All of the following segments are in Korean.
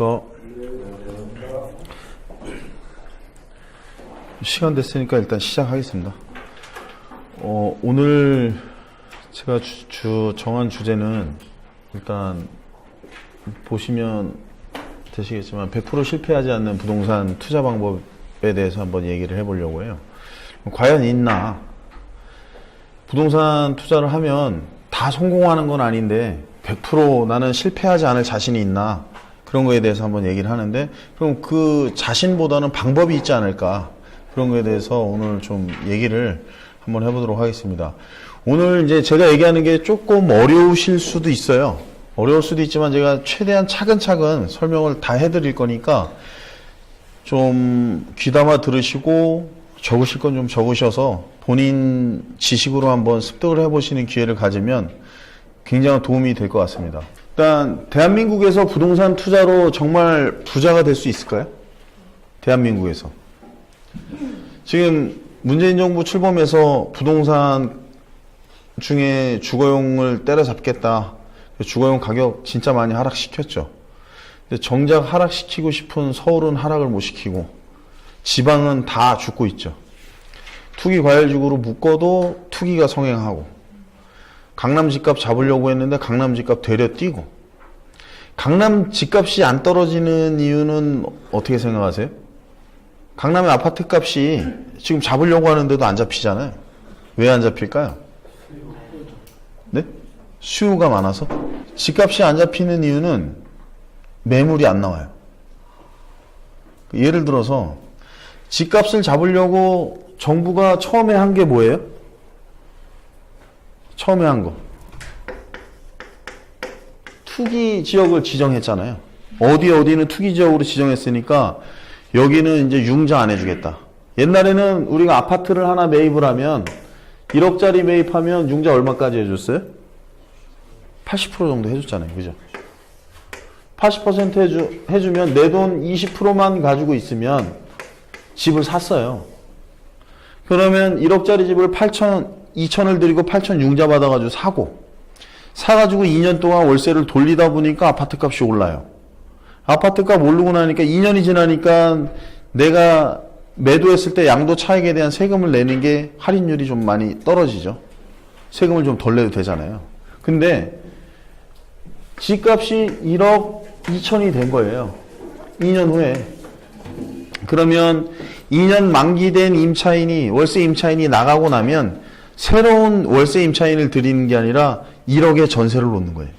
안녕하십니까. 시간 됐으니까 일단 시작하겠습니다. 어, 오늘 제가 주, 주- 정한 주제는 일단 보시면 되시겠지만 100% 실패하지 않는 부동산 투자 방법에 대해서 한번 얘기를 해보려고 해요. 과연 있나? 부동산 투자를 하면 다 성공하는 건 아닌데 100% 나는 실패하지 않을 자신이 있나 그런 거에 대해서 한번 얘기를 하는데 그럼 그 자신보다는 방법이 있지 않을까 그런 거에 대해서 오늘 좀 얘기를 한번 해보도록 하겠습니다. 오늘 이제 제가 얘기하는 게 조금 어려우실 수도 있어요. 어려울 수도 있지만 제가 최대한 차근차근 설명을 다 해드릴 거니까 좀 귀담아 들으시고 적으실 건 좀 적으셔서 본인 지식으로 한번 습득을 해보시는 기회를 가지면 굉장한 도움이 될 것 같습니다. 일단 대한민국에서 부동산 투자로 정말 부자가 될 수 있을까요? 대한민국에서 지금 문재인 정부 출범해서 부동산 중에 주거용을 때려잡겠다. 주거용 가격 진짜 많이 하락시켰죠. 근데 정작 하락시키고 싶은 서울은 하락을 못 시키고 지방은 다 죽고 있죠. 투기 과열지구로 묶어도 투기가 성행하고 강남 집값 잡으려고 했는데 강남 집값 되려 뛰고 강남 집값이 안 떨어지는 이유는 어떻게 생각하세요? 강남의 아파트 값이 지금 잡으려고 하는데도 안 잡히잖아요. 왜 안 잡힐까요? 네? 수요가 많아서? 집값이 안 잡히는 이유는 매물이 안 나와요. 예를 들어서 집값을 잡으려고 정부가 처음에 한 게 뭐예요? 처음에 한 거. 투기 지역을 지정했잖아요. 어디 어디는 투기 지역으로 지정했으니까 여기는 이제 융자 안 해주겠다. 옛날에는 우리가 아파트를 하나 매입을 하면 1억짜리 매입하면 융자 얼마까지 해줬어요? 80% 정도 해줬잖아요. 그죠? 80% 해주, 해주면 내 돈 20%만 가지고 있으면 집을 샀어요. 그러면 1억짜리 집을 8천, 2천을 들이고 8천 융자 받아가지고 사고, 사가지고 2년 동안 월세를 돌리다 보니까 아파트 값이 올라요. 아파트 값 오르고 나니까 2년이 지나니까 내가 매도했을 때 양도 차익에 대한 세금을 내는 게 할인율이 좀 많이 떨어지죠. 세금을 좀 덜 내도 되잖아요. 근데 집값이 1억 2천이 된 거예요. 2년 후에. 그러면 2년 만기된 임차인이 월세 임차인이 나가고 나면 새로운 월세 임차인을 드리는 게 아니라 1억의 전세를 놓는 거예요.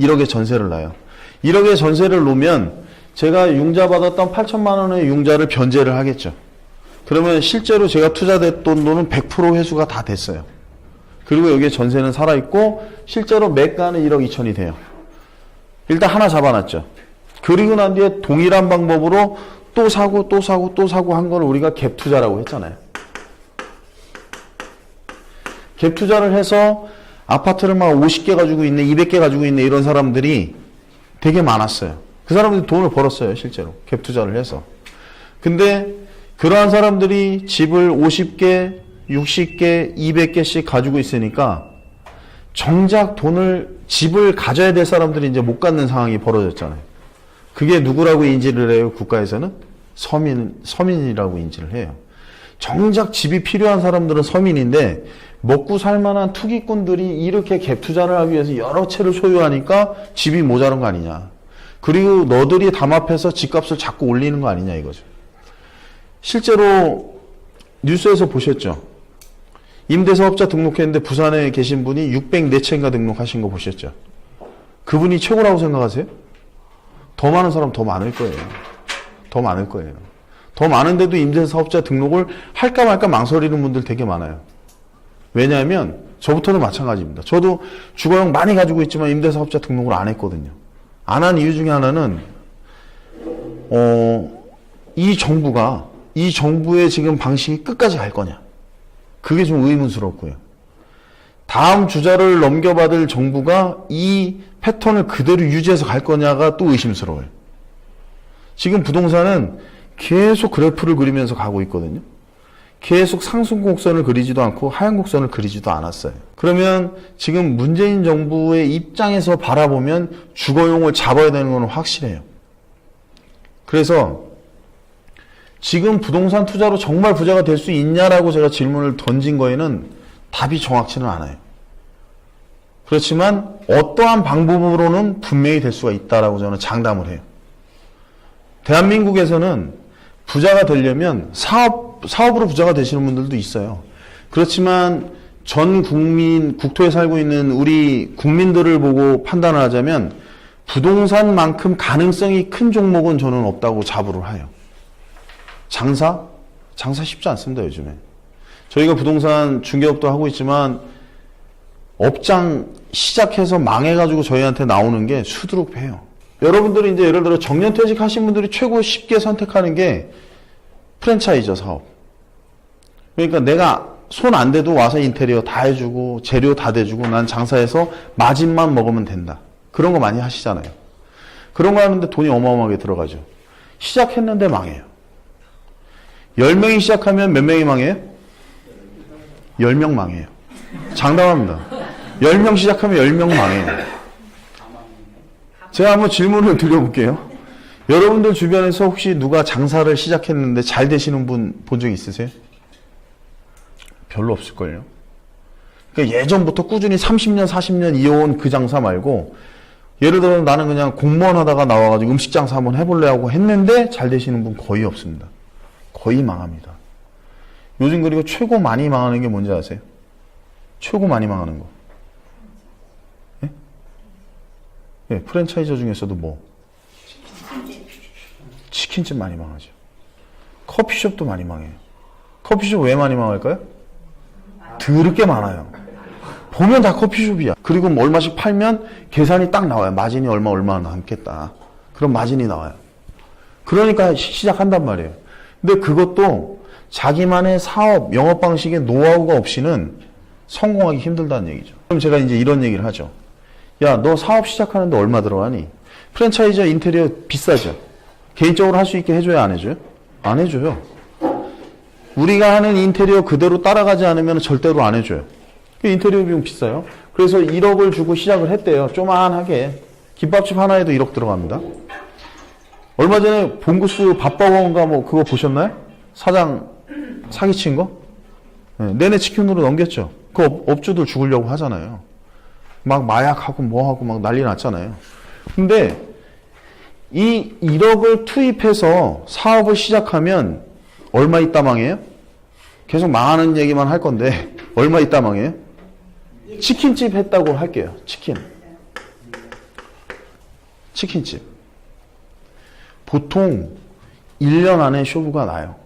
1억의 전세를 놔요. 1억의 전세를 놓으면 제가 융자 받았던 8천만 원의 융자를 변제를 하겠죠. 그러면 실제로 제가 투자됐던 돈은 100% 회수가 다 됐어요. 그리고 여기에 전세는 살아있고 실제로 매가는 1억 2천이 돼요. 일단 하나 잡아놨죠. 그리고 난 뒤에 동일한 방법으로 또 사고 또 사고 또 사고 한 걸 우리가 갭 투자라고 했잖아요. 갭 투자를 해서 아파트를 막 50개 가지고 있네, 200개 가지고 있네 이런 사람들이 되게 많았어요. 그 사람들이 돈을 벌었어요, 실제로. 갭 투자를 해서. 근데 그러한 사람들이 집을 50개, 60개, 200개씩 가지고 있으니까 정작 돈을 집을 가져야 될 사람들이 이제 못 갖는 상황이 벌어졌잖아요. 그게 누구라고 인지를 해요? 국가에서는 서민 서민이라고 인지를 해요. 정작 집이 필요한 사람들은 서민인데 먹고 살 만한 투기꾼들이 이렇게 갭 투자를 하기 위해서 여러 채를 소유하니까 집이 모자란 거 아니냐. 그리고 너들이 담합해서 집값을 자꾸 올리는 거 아니냐 이거죠. 실제로 뉴스에서 보셨죠? 임대사업자 등록했는데 부산에 계신 분이 604채인가 등록하신 거 보셨죠? 그분이 최고라고 생각하세요? 더 많은 사람 더 많을 거예요. 더 많을 거예요. 더 많은데도 임대사업자 등록을 할까 말까 망설이는 분들 되게 많아요. 왜냐하면 저부터도 마찬가지입니다. 저도 주거용 많이 가지고 있지만 임대사업자 등록을 안 했거든요. 안 한 이유 중에 하나는 어, 이 정부가 이 정부의 지금 방식이 끝까지 갈 거냐. 그게 좀 의문스럽고요. 다음 주자를 넘겨받을 정부가 이 패턴을 그대로 유지해서 갈 거냐가 또 의심스러워요. 지금 부동산은 계속 그래프를 그리면서 가고 있거든요. 계속 상승 곡선을 그리지도 않고 하향 곡선을 그리지도 않았어요. 그러면 지금 문재인 정부의 입장에서 바라보면 주거용을 잡아야 되는 건 확실해요. 그래서 지금 부동산 투자로 정말 부자가 될 수 있냐라고 제가 질문을 던진 거에는 답이 정확치는 않아요. 그렇지만 어떠한 방법으로는 분명히 될 수가 있다라고 저는 장담을 해요. 대한민국에서는 부자가 되려면 사업, 사업으로 부자가 되시는 분들도 있어요. 그렇지만 전 국민, 국토에 살고 있는 우리 국민들을 보고 판단을 하자면 부동산만큼 가능성이 큰 종목은 저는 없다고 자부를 해요. 장사? 장사 쉽지 않습니다, 요즘에. 저희가 부동산 중개업도 하고 있지만 업장 시작해서 망해가지고 저희한테 나오는 게 수두룩해요. 여러분들이 이제 예를 들어 정년퇴직 하신 분들이 최고 쉽게 선택하는 게 프랜차이저 사업. 그러니까 내가 손 안 대도 와서 인테리어 다 해주고 재료 다 대주고 난 장사해서 마진만 먹으면 된다. 그런 거 많이 하시잖아요. 그런 거 하는데 돈이 어마어마하게 들어가죠. 시작했는데 망해요. 10명이 시작하면 몇 명이 망해요? 10명 망해요. 장담합니다. 10명 시작하면 10명 망해요. 제가 한번 질문을 드려볼게요. 여러분들 주변에서 혹시 누가 장사를 시작했는데 잘 되시는 분 본 적 있으세요? 별로 없을걸요. 그러니까 예전부터 꾸준히 30년, 40년 이어온 그 장사 말고 예를 들어 나는 그냥 공무원 하다가 나와가지고 음식 장사 한번 해볼래 하고 했는데 잘 되시는 분 거의 없습니다. 거의 망합니다. 요즘 그리고 최고 많이 망하는 게 뭔지 아세요? 최고 많이 망하는 거. 예? 예, 프랜차이저 중에서도 뭐? 치킨집 많이 망하죠. 커피숍도 많이 망해요. 커피숍 왜 많이 망할까요? 드럽게 많아요. 보면 다 커피숍이야. 그리고 뭐 얼마씩 팔면 계산이 딱 나와요. 마진이 얼마 얼마나 남겠다. 그럼 마진이 나와요. 그러니까 시- 시작한단 말이에요. 근데 그것도 자기만의 사업, 영업 방식의 노하우가 없이는 성공하기 힘들다는 얘기죠. 그럼 제가 이제 이런 얘기를 하죠. 야, 너 사업 시작하는데 얼마 들어가니? 프랜차이즈 인테리어 비싸죠? 개인적으로 할 수 있게 해줘야 안 해줘요? 안 해줘요. 우리가 하는 인테리어 그대로 따라가지 않으면 절대로 안 해줘요. 그 인테리어 비용 비싸요. 그래서 1억을 주고 시작을 했대요. 쪼만하게. 김밥집 하나에도 1억 들어갑니다. 얼마 전에 봉구스 밥버거인가 뭐 그거 보셨나요? 사장 사기친 거? 네, 내내 치킨으로 넘겼죠. 그 업, 업주들 죽으려고 하잖아요. 막 마약하고 뭐하고 막 난리 났잖아요. 근데 이 1억을 투입해서 사업을 시작하면 얼마 있다 망해요? 계속 망하는 얘기만 할 건데 얼마 있다 망해요? 치킨집 했다고 할게요. 치킨. 치킨집. 보통 1년 안에 쇼부가 나요.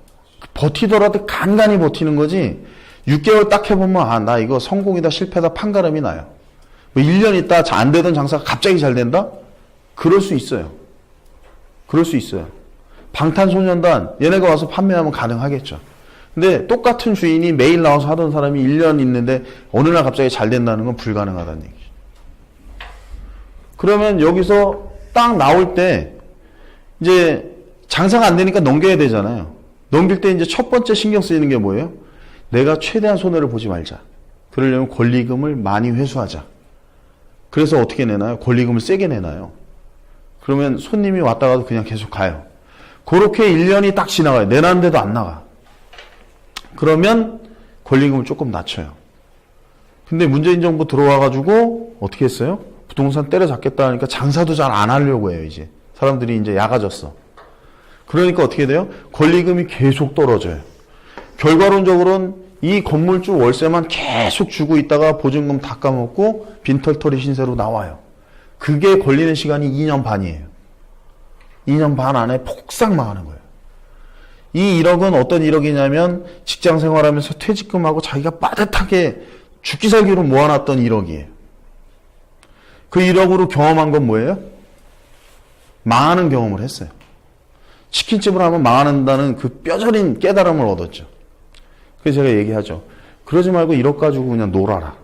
버티더라도 간간히 버티는 거지 6개월 딱 해보면 아 나 이거 성공이다 실패다 판가름이 나요. 뭐 1년 있다 잘안 되던 장사가 갑자기 잘 된다? 그럴 수 있어요. 그럴 수 있어요. 방탄소년단 얘네가 와서 판매하면 가능하겠죠. 근데 똑같은 주인이 매일 나와서 하던 사람이 1년 있는데 어느 날 갑자기 잘 된다는 건 불가능하다는 얘기죠. 그러면 여기서 딱 나올 때 이제 장사가 안 되니까 넘겨야 되잖아요. 넘길 때 이제 첫 번째 신경 쓰이는 게 뭐예요? 내가 최대한 손해를 보지 말자. 그러려면 권리금을 많이 회수하자. 그래서 어떻게 내나요? 권리금을 세게 내나요? 그러면 손님이 왔다 가도 그냥 계속 가요. 그렇게 1년이 딱 지나가요. 내놨는데도 안 나가. 그러면 권리금을 조금 낮춰요. 근데 문재인 정부 들어와가지고 어떻게 했어요? 부동산 때려잡겠다 하니까 장사도 잘 안 하려고 해요, 이제. 사람들이 이제 약아졌어. 그러니까 어떻게 돼요? 권리금이 계속 떨어져요. 결과론적으로는 이 건물주 월세만 계속 주고 있다가 보증금 다 까먹고 빈털터리 신세로 나와요. 그게 걸리는 시간이 2년 반이에요. 2년 반 안에 폭삭 망하는 거예요. 이 1억은 어떤 1억이냐면 직장 생활하면서 퇴직금하고 자기가 빠듯하게 죽기 살기로 모아놨던 1억이에요. 그 1억으로 경험한 건 뭐예요? 망하는 경험을 했어요. 치킨집을 하면 망한다는 그 뼈저린 깨달음을 얻었죠. 그래서 제가 얘기하죠. 그러지 말고 1억 가지고 그냥 놀아라.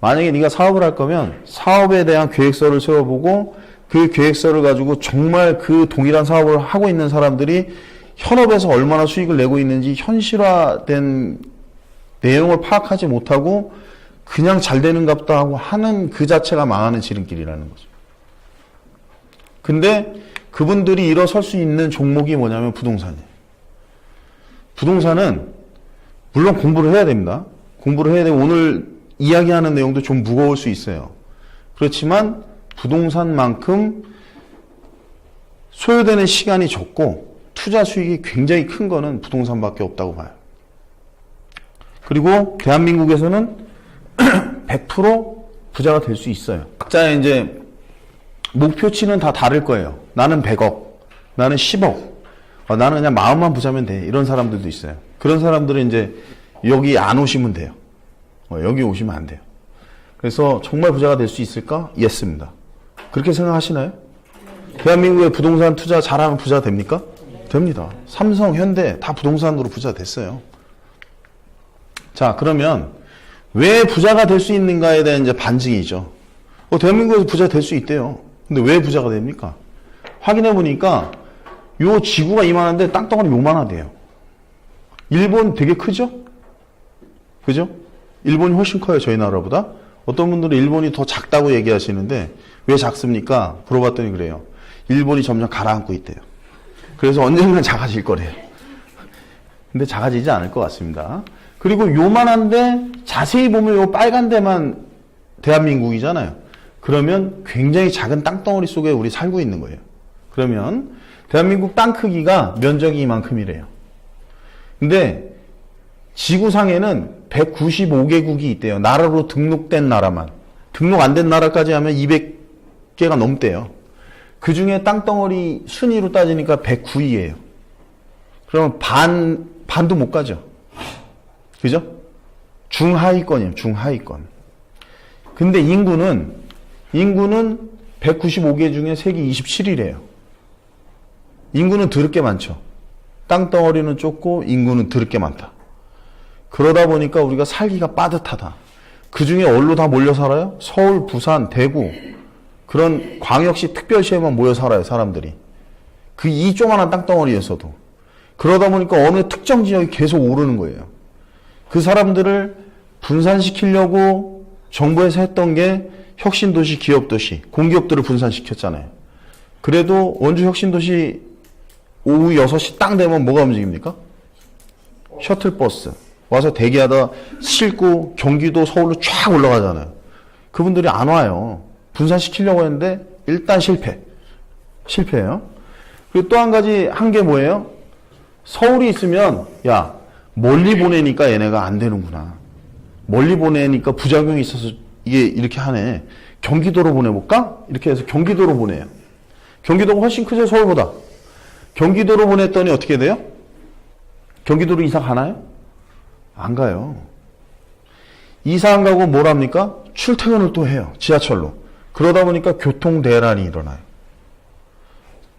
만약에 네가 사업을 할 거면 사업에 대한 계획서를 세워보고 그 계획서를 가지고 정말 그 동일한 사업을 하고 있는 사람들이 현업에서 얼마나 수익을 내고 있는지 현실화된 내용을 파악하지 못하고 그냥 잘 되는갑다 하고 하는 그 자체가 망하는 지름길이라는 거죠. 근데 그분들이 일어설 수 있는 종목이 뭐냐면 부동산이에요. 부동산은 물론 공부를 해야 됩니다. 공부를 해야 되고 오늘 이야기하는 내용도 좀 무거울 수 있어요. 그렇지만 부동산만큼 소요되는 시간이 적고 투자 수익이 굉장히 큰 거는 부동산밖에 없다고 봐요. 그리고 대한민국에서는 100% 부자가 될 수 있어요. 각자의 이제 목표치는 다 다를 거예요. 나는 100억, 나는 10억, 어, 나는 그냥 마음만 부자면 돼. 이런 사람들도 있어요. 그런 사람들은 이제 여기 안 오시면 돼요. 어, 여기 오시면 안 돼요. 그래서 정말 부자가 될 수 있을까? 예스입니다. 그렇게 생각하시나요? 대한민국의 부동산 투자 잘하면 부자 됩니까? 됩니다. 삼성, 현대 다 부동산으로 부자 됐어요. 자, 그러면 왜 부자가 될 수 있는가에 대한 이제 반증이죠. 어, 대한민국에서 부자 될 수 있대요. 근데 왜 부자가 됩니까? 확인해 보니까 요 지구가 이만한데 땅덩어리 요만하대요. 일본 되게 크죠? 그죠? 일본이 훨씬 커요, 저희 나라보다. 어떤 분들은 일본이 더 작다고 얘기하시는데 왜 작습니까? 물어봤더니 그래요. 일본이 점점 가라앉고 있대요. 그래서 언젠간 작아질 거래요. 근데 작아지지 않을 것 같습니다. 그리고 요만한데 자세히 보면 요 빨간 데만 대한민국이잖아요. 그러면 굉장히 작은 땅덩어리 속에 우리 살고 있는 거예요. 그러면 대한민국 땅 크기가 면적이 이만큼이래요. 근데 지구상에는 195개국이 있대요. 나라로 등록된 나라만. 등록 안 된 나라까지 하면 200개가 넘대요. 그 중에 땅덩어리 순위로 따지니까 109위예요. 그러면 반, 반도 못 가죠. 그죠? 중하위권이에요. 중하위권. 근데 인구는, 인구는 195개 중에 세계 27위래요. 인구는 드럽게 많죠. 땅덩어리는 좁고 인구는 드럽게 많다. 그러다 보니까 우리가 살기가 빠듯하다. 그 중에 어디로 다 몰려 살아요? 서울, 부산, 대구. 그런 광역시 특별시에만 모여 살아요, 사람들이. 그 이 조만한 땅덩어리에서도. 그러다 보니까 어느 특정 지역이 계속 오르는 거예요. 그 사람들을 분산시키려고 정부에서 했던 게 혁신도시, 기업도시, 공기업들을 분산시켰잖아요. 그래도 원주 혁신도시 오후 6시 땅 되면 뭐가 움직입니까? 셔틀버스. 와서 대기하다 싣고 경기도 서울로 쫙 올라가잖아요. 그분들이 안 와요. 분산시키려고 했는데 일단 실패. 실패예요. 그리고 또 한 가지 한 게 뭐예요? 서울이 있으면 야 멀리 보내니까 얘네가 안 되는구나. 멀리 보내니까 부작용이 있어서 이게 이렇게 하네. 경기도로 보내볼까? 이렇게 해서 경기도로 보내요. 경기도가 훨씬 크죠 서울보다. 경기도로 보냈더니 어떻게 돼요? 경기도로 이사 가나요? 안 가요. 이사 안 가고 뭘 합니까? 출퇴근을 또 해요. 지하철로. 그러다 보니까 교통 대란이 일어나요.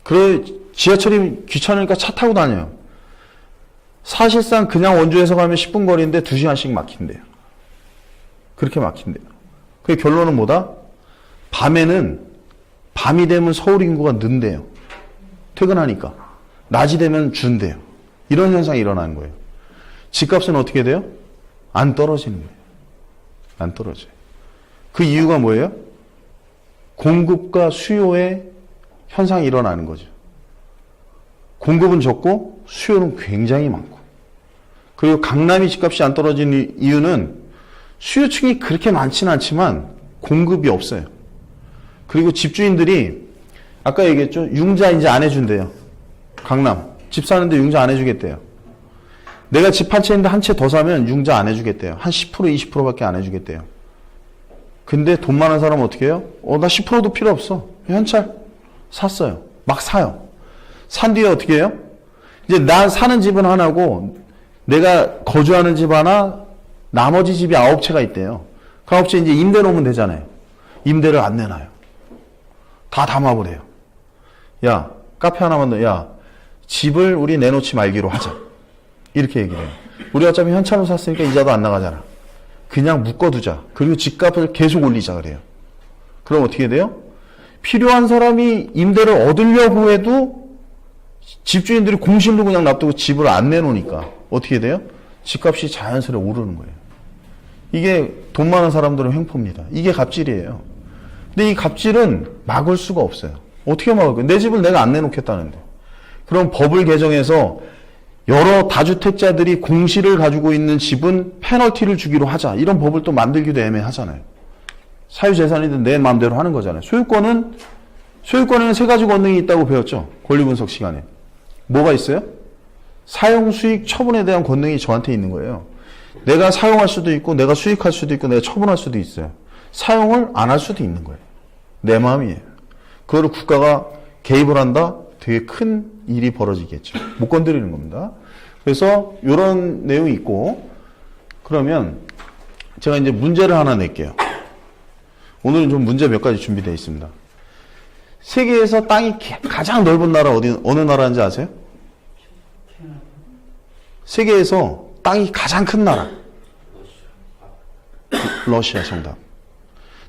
그래 지하철이 귀찮으니까 차 타고 다녀요. 사실상 그냥 원주에서 가면 10분 거리인데 2시간씩 막힌대요. 그렇게 막힌대요. 그 결론은 뭐다? 밤에는 밤이 되면 서울 인구가 는대요. 퇴근하니까. 낮이 되면 준대요. 이런 현상이 일어나는 거예요. 집값은 어떻게 돼요? 안 떨어지는 거예요. 안 떨어져요. 그 이유가 뭐예요? 공급과 수요의 현상이 일어나는 거죠. 공급은 적고 수요는 굉장히 많고. 그리고 강남이 집값이 안 떨어지는 이유는 수요층이 그렇게 많지는 않지만 공급이 없어요. 그리고 집주인들이 아까 얘기했죠. 융자 이제 안 해준대요. 강남. 집 사는데 융자 안 해주겠대요. 내가 집 한 채인데 한 채 더 사면 융자 안 해주겠대요. 한 10% 20%밖에 안 해주겠대요. 근데 돈 많은 사람은 어떻게 해요? 어, 나 10%도 필요 없어. 현찰 샀어요. 막 사요. 산 뒤에 어떻게 해요? 이제 나 사는 집은 하나고 내가 거주하는 집 하나, 나머지 집이 아홉 채가 있대요. 그 아홉 채 이제 임대 놓으면 되잖아요. 임대를 안 내놔요. 다 담아버려요. 야, 카페 하나만 더, 야, 집을 우리 내놓지 말기로 하자. 이렇게 얘기를 해요. 우리 어차피 현찰로 샀으니까 이자도 안 나가잖아. 그냥 묶어두자. 그리고 집값을 계속 올리자 그래요. 그럼 어떻게 돼요? 필요한 사람이 임대를 얻으려고 해도 집주인들이 공실로 그냥 놔두고 집을 안 내놓으니까 어떻게 돼요? 집값이 자연스레 오르는 거예요. 이게 돈 많은 사람들은 횡포입니다. 이게 갑질이에요. 근데 이 갑질은 막을 수가 없어요. 어떻게 막을 거예요? 내 집을 내가 안 내놓겠다는데. 그럼 법을 개정해서 여러 다주택자들이 공실을 가지고 있는 집은 페널티를 주기로 하자. 이런 법을 또 만들기도 애매하잖아요. 사유재산이든 내 마음대로 하는 거잖아요. 소유권은, 소유권에는 세 가지 권능이 있다고 배웠죠. 권리분석 시간에. 뭐가 있어요? 사용 수익 처분에 대한 권능이 저한테 있는 거예요. 내가 사용할 수도 있고, 내가 수익할 수도 있고, 내가 처분할 수도 있어요. 사용을 안 할 수도 있는 거예요. 내 마음이에요. 그거를 국가가 개입을 한다? 되게 큰 일이 벌어지겠죠. 못 건드리는 겁니다. 그래서 이런 내용이 있고, 그러면 제가 이제 문제를 하나 낼게요. 오늘은 좀 문제 몇 가지 준비되어 있습니다. 세계에서 땅이 가장 넓은 나라 어디, 어느 나라인지 아세요? 세계에서 땅이 가장 큰 나라. 러시아 정답.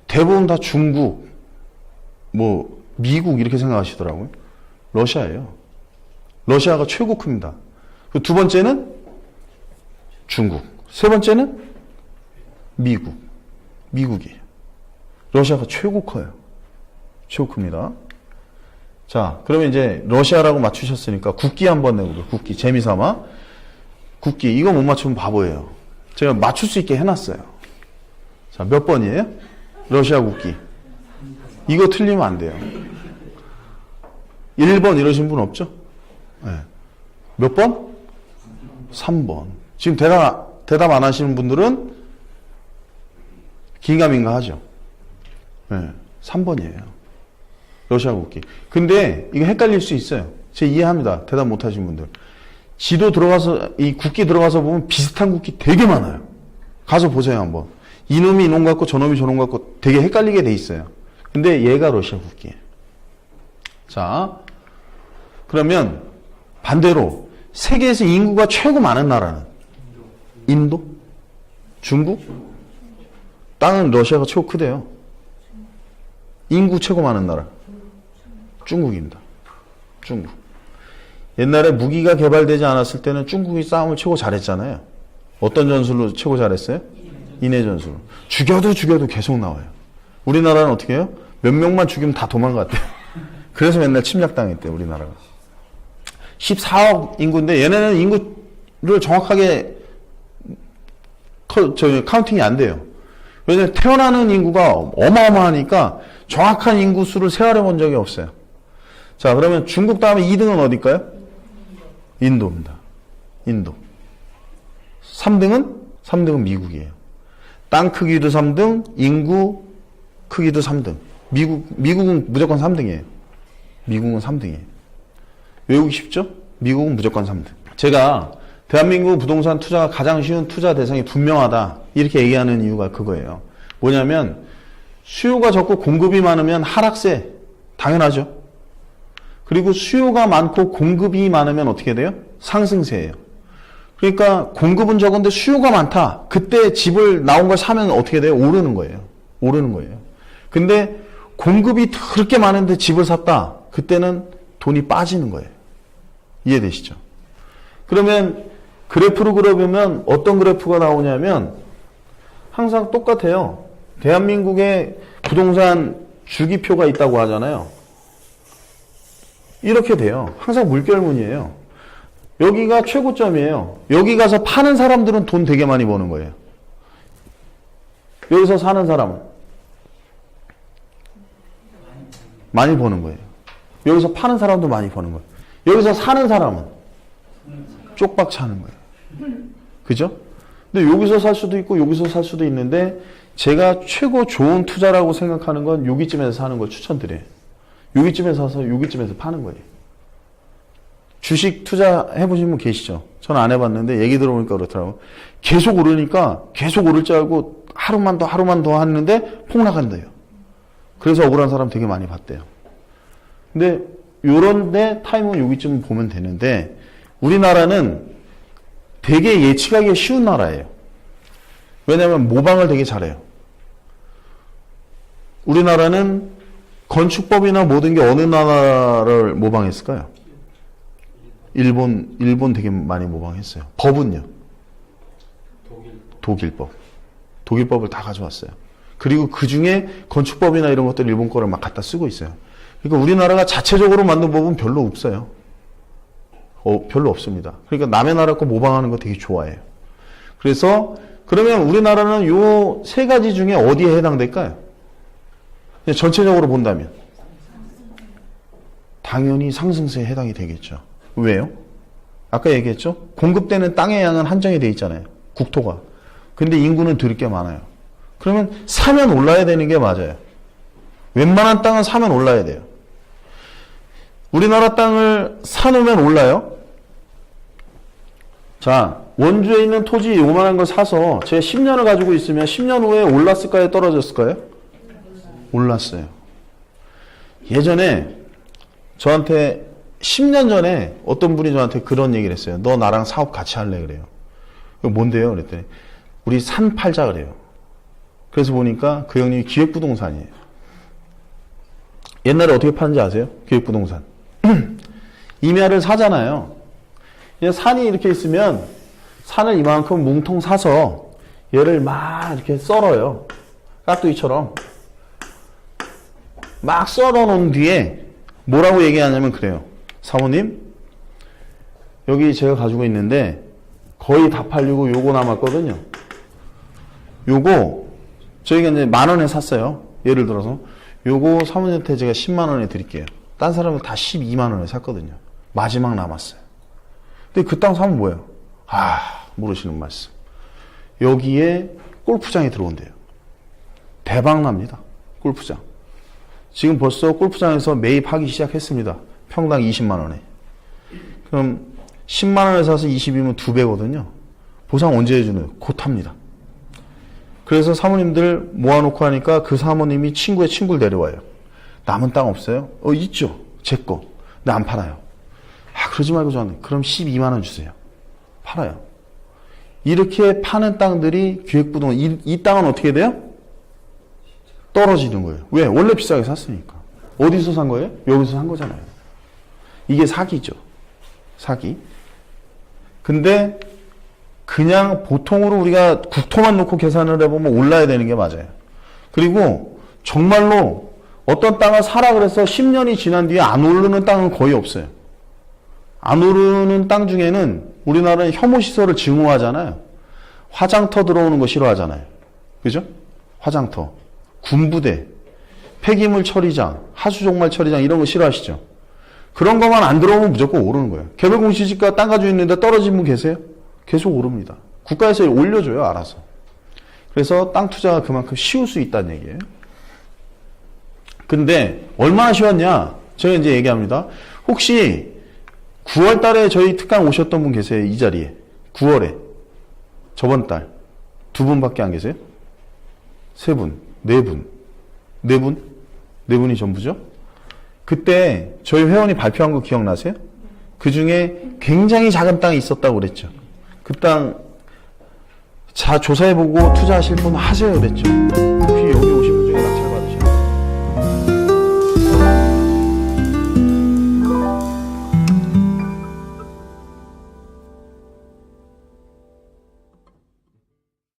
대부분 다 중국, 뭐, 미국 이렇게 생각하시더라고요. 러시아예요. 러시아가 최고 큽니다. 그두 번째는 중국. 세 번째는 미국. 미국이에요. 러시아가 최고 커요. 최고 큽니다. 자, 그러면 이제 러시아라고 맞추셨으니까 국기 한번 내보세요. 국기. 재미삼아. 국기. 이거 못 맞추면 바보예요. 제가 맞출 수 있게 해놨어요. 자, 몇 번이에요? 러시아 국기. 이거 틀리면 안 돼요. 1번 이러신 분 없죠? 네. 몇 번? 3번. 지금 대답, 대답 안 하시는 분들은 긴가민가 하죠. 네. 3번이에요. 러시아 국기. 근데 이거 헷갈릴 수 있어요. 제 이해합니다. 대답 못 하신 분들. 지도 들어가서, 이 국기 들어가서 보면 비슷한 국기 되게 많아요. 가서 보세요, 한번. 이놈이 이놈 같고 저놈이 저놈 같고 되게 헷갈리게 돼 있어요. 근데 얘가 러시아 국기예요. 자, 그러면 반대로 세계에서 인구가 최고 많은 나라는 인도? 중국? 땅은 러시아가 최고 크대요. 인구 최고 많은 나라 중국입니다. 중국. 옛날에 무기가 개발되지 않았을 때는 중국이 싸움을 최고 잘했잖아요. 어떤 전술로 최고 잘했어요? 인해 전술. 죽여도 죽여도 계속 나와요. 우리나라는 어떻게 해요? 몇 명만 죽이면 다 도망갔대요. 그래서 맨날 침략당했대, 우리나라가. 14억 인구인데 얘네는 인구를 정확하게 커, 저, 카운팅이 안 돼요. 왜냐면 태어나는 인구가 어마어마하니까 정확한 인구 수를 세활해 본 적이 없어요. 자, 그러면 중국 다음에 2등은 어딜까요? 인도입니다. 인도. 3등은? 3등은 미국이에요. 땅 크기도 3등, 인구 크기도 3등. 미국, 미국은 무조건 3등이에요. 미국은 3등이에요. 외우기 쉽죠? 미국은 무조건 3등. 제가 대한민국 부동산 투자가 가장 쉬운 투자 대상이 분명하다. 이렇게 얘기하는 이유가 그거예요. 뭐냐면 수요가 적고 공급이 많으면 하락세. 당연하죠. 그리고 수요가 많고 공급이 많으면 어떻게 돼요? 상승세예요. 그러니까 공급은 적은데 수요가 많다. 그때 집을 나온 걸 사면 어떻게 돼요? 오르는 거예요. 오르는 거예요. 근데 공급이 그렇게 많은데 집을 샀다. 그때는 돈이 빠지는 거예요. 이해되시죠? 그러면 그래프로 그려보면 어떤 그래프가 나오냐면 항상 똑같아요. 대한민국에 부동산 주기표가 있다고 하잖아요. 이렇게 돼요. 항상 물결문이에요. 여기가 최고점이에요. 여기 가서 파는 사람들은 돈 되게 많이 버는 거예요. 여기서 사는 사람은 많이 버는 거예요. 여기서 파는 사람도 많이 버는 거예요. 여기서 사는 사람은 쪽박 차는 거예요. 그죠? 근데 여기서 살 수도 있고 여기서 살 수도 있는데 제가 최고 좋은 투자라고 생각하는 건 여기쯤에서 사는 걸 추천드려요. 여기쯤에서 사서 여기쯤에서 파는 거예요. 주식 투자 해보신 분 계시죠? 저는 안 해봤는데 얘기 들어보니까 그렇더라고. 계속 오르니까 계속 오를 줄 알고 하루만 더 하루만 더 하는데 폭락한대요. 그래서 억울한 사람 되게 많이 봤대요. 근데 요런데 타이밍은 여기쯤 보면 되는데 우리나라는 되게 예측하기 쉬운 나라예요. 왜냐하면 모방을 되게 잘해요. 우리나라는 건축법이나 모든 게 어느 나라를 모방했을까요? 일본 일본 되게 많이 모방했어요. 법은요. 독일 독일법. 독일법을 다 가져왔어요. 그리고 그 중에 건축법이나 이런 것들 일본 거를 막 갖다 쓰고 있어요. 그러니까 우리나라가 자체적으로 만든 법은 별로 없어요. 어, 별로 없습니다. 그러니까 남의 나라 거 모방하는 거 되게 좋아해요. 그래서 그러면 우리나라는 요 세 가지 중에 어디에 해당될까요? 전체적으로 본다면 당연히 상승세에 해당이 되겠죠. 왜요? 아까 얘기했죠? 공급되는 땅의 양은 한정이 돼 있잖아요. 국토가. 근데 인구는 들을 게 많아요. 그러면 사면 올라야 되는 게 맞아요. 웬만한 땅은 사면 올라야 돼요. 우리나라 땅을 사놓으면 올라요? 자, 원주에 있는 토지 요만한 거 사서 제가 10년을 가지고 있으면 10년 후에 올랐을까요? 떨어졌을까요? 올랐어요. 예전에 저한테 10년 전에 어떤 분이 저한테 그런 얘기를 했어요. 너 나랑 사업 같이 할래? 그래요. 뭔데요? 그랬더니 우리 산 팔자 그래요. 그래서 보니까 그 형님이 기획부동산이에요. 옛날에 어떻게 파는지 아세요? 기획부동산. 임야를 사잖아요. 그냥 산이 이렇게 있으면 산을 이만큼 뭉통 사서 얘를 막 이렇게 썰어요. 깍두기처럼. 막 썰어 놓은 뒤에 뭐라고 얘기하냐면 그래요. 사모님, 여기 제가 가지고 있는데 거의 다 팔리고 요거 남았거든요. 요거 저희가 이제 만 원에 샀어요. 예를 들어서 요거 사모님한테 제가 10만 원에 드릴게요. 딴 사람은 다 12만 원에 샀거든요. 마지막 남았어요. 근데 그 땅 사면 뭐예요? 아, 모르시는 말씀. 여기에 골프장이 들어온대요. 대박 납니다. 골프장. 지금 벌써 골프장에서 매입하기 시작했습니다. 평당 20만 원에. 그럼 10만 원에 사서 20이면 두 배거든요. 보상 언제 해주는? 곧 합니다. 그래서 사모님들 모아놓고 하니까 그 사모님이 친구의 친구를 데려와요. 남은 땅 없어요? 어, 있죠. 제 거. 근데 안 팔아요. 아, 그러지 말고 저한테. 그럼 12만 원 주세요. 팔아요. 이렇게 파는 땅들이 기획부동산. 이, 이 땅은 어떻게 돼요? 떨어지는 거예요. 왜? 원래 비싸게 샀으니까. 어디서 산 거예요? 여기서 산 거잖아요. 이게 사기죠. 사기. 근데 그냥 보통으로 우리가 국토만 놓고 계산을 해보면 올라야 되는 게 맞아요. 그리고 정말로 어떤 땅을 사라 그래서 10년이 지난 뒤에 안 오르는 땅은 거의 없어요. 안 오르는 땅 중에는 우리나라는 혐오시설을 증오하잖아요. 화장터 들어오는 거 싫어하잖아요. 그죠? 화장터. 군부대. 폐기물 처리장. 하수종말 처리장 이런 거 싫어하시죠? 그런 것만 안 들어오면 무조건 오르는 거예요. 개별공시지가 땅 가지고 있는데 떨어진 분 계세요? 계속 오릅니다. 국가에서 올려줘요, 알아서. 그래서 땅 투자가 그만큼 쉬울 수 있다는 얘기예요. 근데 얼마나 쉬웠냐? 제가 이제 얘기합니다. 혹시 9월 달에 저희 특강 오셨던 분 계세요? 이 자리에. 9월에. 저번 달. 두 분밖에 안 계세요? 세 분, 네 분. 네 분? 네 분이 전부죠? 그때 저희 회원이 발표한 거 기억나세요? 그 중에 굉장히 작은 땅이 있었다고 그랬죠. 그 땅, 자, 조사해보고 투자하실 분 하세요 그랬죠.